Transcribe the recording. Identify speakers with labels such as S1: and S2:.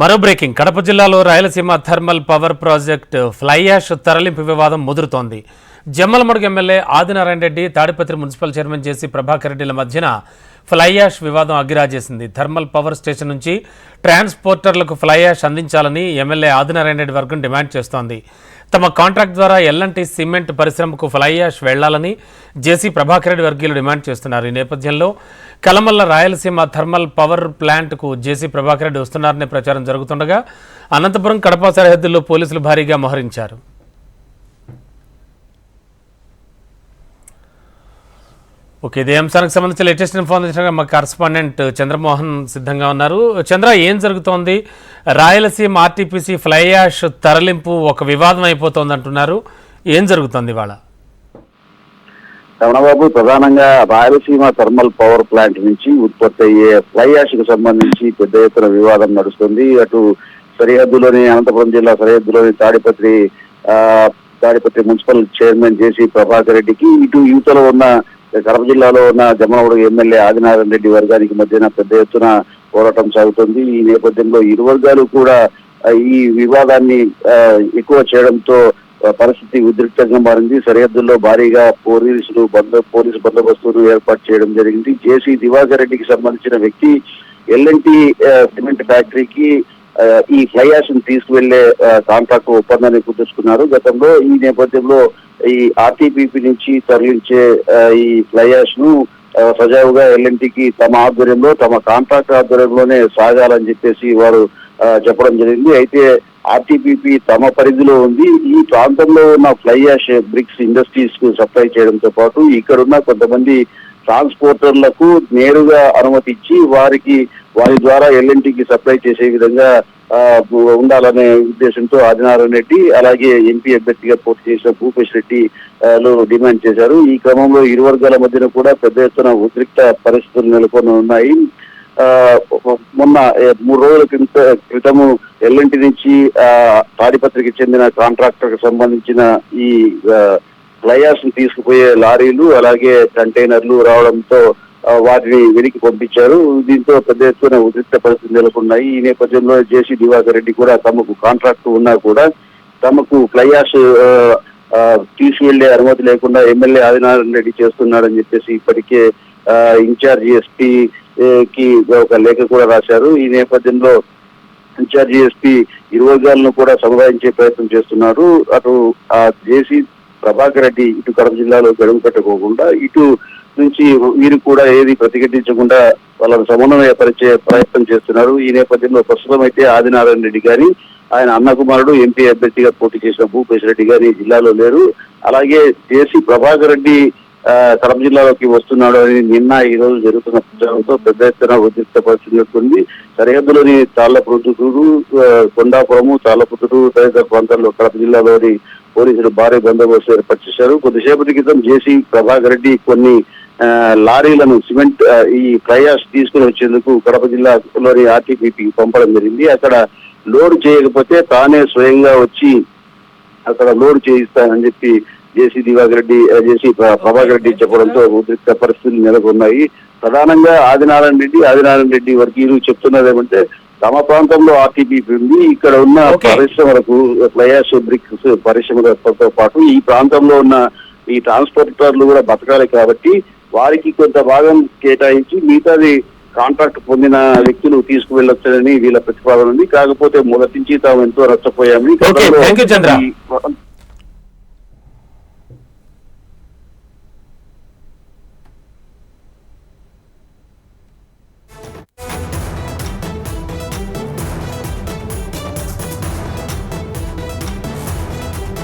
S1: మరో బ్రేకింగ్. కడప జిల్లాలో Rayalaseema thermal power project fly ash తరలింపు వివాదం ముదురుతోంది. Jammalamadugu MLA Adinarayana Reddy Tadipatri municipal chairman JC Prabhakar రెడ్డిల మధ్యన fly ash వివాదం అగ్గిరాజేసింది. థర్మల్ పవర్ స్టేషన్ నుంచి ట్రాన్స్పోర్టర్లకు ఫ్లై యాష్ అందించాలని ఎమ్మెల్యే ఆదినారాయణ రెడ్డి వర్గం డిమాండ్ చేస్తోంది. తమ కాంట్రాక్ట్ ద్వారా ఎల్ఎన్టీ సిమెంట్ పరిశ్రమకు ఫ్లైయాష్ వెళ్ళాలని జేసీ ప్రభాకర్ రెడ్డి వర్గీయులు డిమాండ్ చేస్తున్నారు. ఈ నేపథ్యంలో కలమల్ల రాయలసీమ థర్మల్ పవర్ ప్లాంట్కు జేసీ ప్రభాకర్ రెడ్డి వస్తున్నారనే ప్రచారం జరుగుతుండగా అనంతపురం కడప సరిహద్దుల్లో పోలీసులు భారీగా మోహరించారు. ఓకే ఇదే అంశానికి సంబంధించి లేటెస్ట్ ఇన్ఫర్మేషన్ మా కరస్పాండెంట్ చంద్రమోహన్ సిద్ధంగా ఉన్నారు. చంద్ర ఏం జరుగుతోంది? రాయలసీమ ఆర్టీపీసీ ఫ్లై యాష్ తరలింపు ఒక వివాదం అయిపోతోంది అంటున్నారు. ఏం జరుగుతోంది ఇవాళ?
S2: రమణబాబు ప్రధానంగా రాయలసీమ థర్మల్ పవర్ ప్లాంట్ నుంచి ఉత్పత్తి అయ్యే ఫ్లై యాష్కు సంబంధించి పెద్ద ఎత్తున వివాదం నడుస్తుంది. అటు సరిహద్దులోని అనంతపురం జిల్లా సరిహద్దులోని తాడిపత్రి ఆ, Tadipatri municipal chairman JC Prabhakar రెడ్డికి ఇటు యువతలో ఉన్న కడప జిల్లాలో ఉన్న జమనవడ ఎమ్మెల్యే ఆదినారాయణ రెడ్డి వర్గానికి మధ్యన పెద్ద ఎత్తున పోరాటం సాగుతుంది. ఈ నేపథ్యంలో ఇరు వర్గాలు కూడా ఈ వివాదాన్ని ఎక్కువ చేయడంతో పరిస్థితి ఉద్రిక్తంగా మారింది. సరిహద్దుల్లో భారీగా పోలీసులు బందో పోలీసు బందోబస్తును ఏర్పాటు చేయడం జరిగింది. జేసీ దివాకర్ రెడ్డికి సంబంధించిన వ్యక్తి ఎల్ఎన్టీ సిమెంట్ ఫ్యాక్టరీకి ఈ ఫ్లై యాష్ను తీసుకువెళ్ళే కాంట్రాక్ట్ ఒప్పందాన్ని కుదుర్చుకున్నారు. గతంలో ఈ నేపథ్యంలో ఈ ఆర్టీపీపీ నుంచి తరలించే ఈ ఫ్లై యాష్ను సజావుగా ఎల్ఎన్టీకి తమ ఆధ్వర్యంలో తమ కాంట్రాక్ట్ ఆధ్వర్యంలోనే సాగాలని చెప్పేసి వారు చెప్పడం జరిగింది. అయితే ఆర్టీపీపీ తమ పరిధిలో ఉంది. ఈ ప్రాంతంలో ఉన్న ఫ్లై యాష్ బ్రిక్స్ ఇండస్ట్రీస్కు సప్లై చేయడంతో పాటు ఇక్కడున్న కొంతమంది ట్రాన్స్పోర్టర్లకు నేరుగా అనుమతి ఇచ్చి వారికి వారి ద్వారా ఎల్ఎన్టీకి సప్లై చేసే విధంగా ఉండాలనే ఉద్దేశంతో ఆదినారాయణ రెడ్డి అలాగే ఎంపీ అభ్యర్థిగా పోటీ చేసిన భూపేష్ రెడ్డి లో లు డిమాండ్ చేశారు. ఈ క్రమంలో ఇరు వర్గాల మధ్యన కూడా పెద్ద ఎత్తున ఉద్రిక్త పరిస్థితులు నెలకొని ఉన్నాయి. ఆ, మొన్న మూడు రోజుల క్రిత క్రితము ఎల్ఎన్టి నుంచి ఆ, తాడిపత్రికి చెందిన కాంట్రాక్టర్ సంబంధించిన ఈ ఫ్లైయార్స్ని తీసుకుపోయే లారీలు అలాగే కంటైనర్లు రావడంతో వాటిని వెనక్కి పంపించారు. దీంతో పెద్ద ఎత్తున ఉద్రిక్త పరిస్థితులు నెలకొన్నాయి. ఈ నేపథ్యంలో జేసీ దివాకర్ రెడ్డి కూడా తమకు కాంట్రాక్ట్ ఉన్నా కూడా తమకు ఫ్లైయార్స్ తీసుకువెళ్ళే అనుమతి లేకుండా ఎమ్మెల్యే ఆదినారాయణ రెడ్డి చేస్తున్నారని చెప్పేసి ఇప్పటికే ఇన్ఛార్జ్ ఎస్పీ కి ఒక లేఖ కూడా రాశారు. ఈ నేపథ్యంలో ఇన్ఛార్జి ఎస్పీ ఇరువర్గాలను కూడా సముదాయించే ప్రయత్నం చేస్తున్నారు. అటు ఆ జేసీ ప్రభాకర్ రెడ్డి ఇటు కడప జిల్లాలో గడువు పెట్టకోకుండా ఇటు నుంచి వీరు కూడా ఏది ప్రతిఘటించకుండా వాళ్ళను సమన్వయపరిచే ప్రయత్నం చేస్తున్నారు. ఈ నేపథ్యంలో ప్రస్తుతం అయితే ఆదినారాయణ రెడ్డి గారి ఆయన అన్న కుమారుడు ఎంపీ అభ్యర్థిగా పోటీ చేసిన భూపేశ్ రెడ్డి గారి జిల్లాలో లేరు. అలాగే జేసీ ప్రభాకర్ రెడ్డి కడప జిల్లాలోకి వస్తున్నాడు అని నిన్న ఈ రోజు జరుగుతున్న ప్రచారంతో పెద్ద ఎత్తున ఉద్రిక్త పరిస్థితి సరిహద్దులోని తాళ్ళపుతుడు కొండాపురము తాళ్ళపుతుడు తదితర ప్రాంతాల్లో కడప జిల్లాలోని పోలీసులు భారీ బందోబస్తు ఏర్పాటు చేశారు. కొద్దిసేపటి క్రితం జేసీ ప్రభాకర్ రెడ్డి కొన్ని ఆ, లారీలను సిమెంట్ ఈ ప్రయాస్ తీసుకుని వచ్చేందుకు కడప జిల్లాలోని ఆర్టీపీకి పంపడం జరిగింది. అక్కడ లోడ్ చేయకపోతే తానే స్వయంగా వచ్చి అక్కడ లోడ్ చేయిస్తానని చెప్పి జేసీ దివాకర్ రెడ్డి జేసీ ప్ర- ప్రభాకర్ రెడ్డి చెప్పడంతో ఉద్రిక్త పరిస్థితులు నెలకొన్నాయి. ప్రధానంగా ఆదినారాయణ రెడ్డి ఆదినారాయణ రెడ్డి వర్గీయులు చెప్తున్నది ఏమంటే తమ ప్రాంతంలో ఆర్టీపీ ఉంది ఇక్కడ ఉన్న. పరిశ్రమలకు ఫ్లయాష్ బ్రిక్స్ పరిశ్రమలతో పాటు ఈ ప్రాంతంలో ఉన్న ఈ ట్రాన్స్పోర్టర్లు కూడా బతకాలి కాబట్టి వారికి కొంత భాగం కేటాయించి మిగతాది కాంట్రాక్ట్ పొందిన వ్యక్తులు తీసుకువెళ్ళొచ్చని వీళ్ళ ప్రతిపాదన ఉంది. కాకపోతే మొదటి నుంచి తాము ఎంతో నష్టపోయామని